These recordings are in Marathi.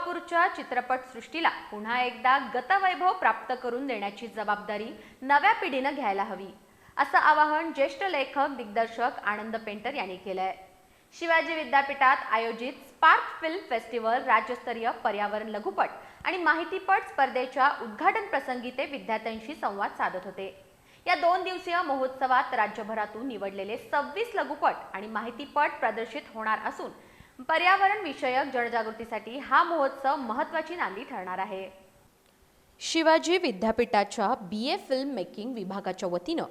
कोल्हापूरच्या चित्रपटसृष्टीला पुन्हा एकदा गतवैभव प्राप्त करून देण्याची जबाबदारी नव्या पिढीनं घ्यायला हवी असं आवाहन ज्येष्ठ लेखक दिग्दर्शक आनंद पेंटर यांनी केलंय. शिवाजी विद्यापीठात आयोजित स्पार्क फिल्म फेस्टिवल राज्यस्तरीय पर्यावरण लघुपट आणि माहितीपट स्पर्धेच्या उद्घाटन प्रसंगी ते विद्यार्थ्यांशी संवाद साधत होते. या दोन दिवसीय महोत्सवात राज्यभरातून निवडलेले सव्वीस लघुपट आणि माहितीपट प्रदर्शित होणार असून पर्यावरण विषयक जनजागृतीसाठी हा महोत्सव महत्वाची नांदी ठरणार आहे. शिवाजी विद्यापीठाच्या बी ए फिल्म मेकिंग विभागाच्या वतीनं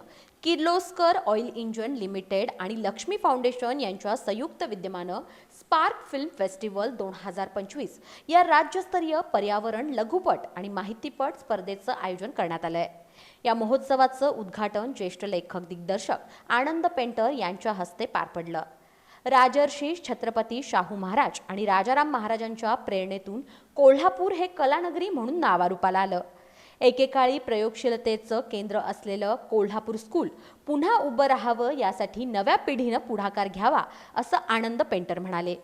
किर्लोस्कर ऑइल इंजन लिमिटेड आणि लक्ष्मी फाउंडेशन यांच्या संयुक्त विद्यमानं स्पार्क फिल्म फेस्टिवल दोन हजार पंचवीस या राज्यस्तरीय पर्यावरण लघुपट आणि माहितीपट स्पर्धेचं आयोजन करण्यात आलं आहे या महोत्सवाचं उद्घाटन ज्येष्ठ लेखक दिग्दर्शक आनंद पेंटर यांच्या हस्ते पार पडलं. राजर्षी छत्रपती शाहू महाराज आणि राजाराम महाराजांच्या प्रेरणेतून कोल्हापूर हे कलानगरी म्हणून नावारूपाला आलं. एकेकाळी प्रयोगशीलतेचं केंद्र असलेलं कोल्हापूर स्कूल पुन्हा उभं राहावं यासाठी नव्या पिढीनं पुढाकार घ्यावा असं आनंद पेंटर म्हणाले.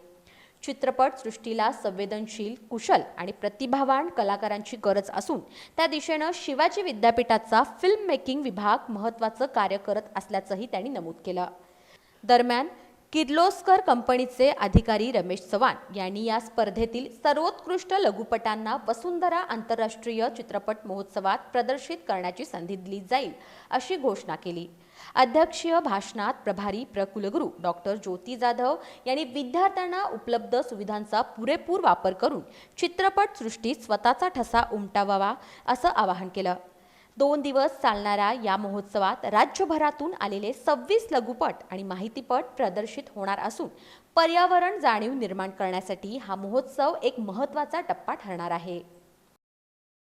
चित्रपट सृष्टीला संवेदनशील कुशल आणि प्रतिभावान कलाकारांची गरज असून त्या दिशेनं शिवाजी विद्यापीठाचा फिल्म मेकिंग विभाग महत्त्वाचं कार्य करत असल्याचंही त्यांनी नमूद केलं. दरम्यान किर्लोस्कर कंपनीचे अधिकारी रमेश चव्हाण यांनी या स्पर्धेतील सर्वोत्कृष्ट लघुपटांना वसुंधरा आंतरराष्ट्रीय चित्रपट महोत्सवात प्रदर्शित करण्याची संधी दिली जाईल अशी घोषणा केली. अध्यक्षीय भाषणात प्रभारी प्रकुलगुरू डॉक्टर ज्योती जाधव यांनी विद्यार्थ्यांना उपलब्ध सुविधांचा पुरेपूर वापर करून चित्रपट सृष्टीत स्वतःचा ठसा उमटावावा असं आवाहन केलं. दोन दिवस चालणाऱ्या या महोत्सवात राज्यभरातून आलेले सव्वीस लघुपट आणि माहितीपट प्रदर्शित होणार असून पर्यावरण जाणीव निर्माण करण्यासाठी हा महोत्सव एक महत्त्वाचा टप्पा ठरणार आहे.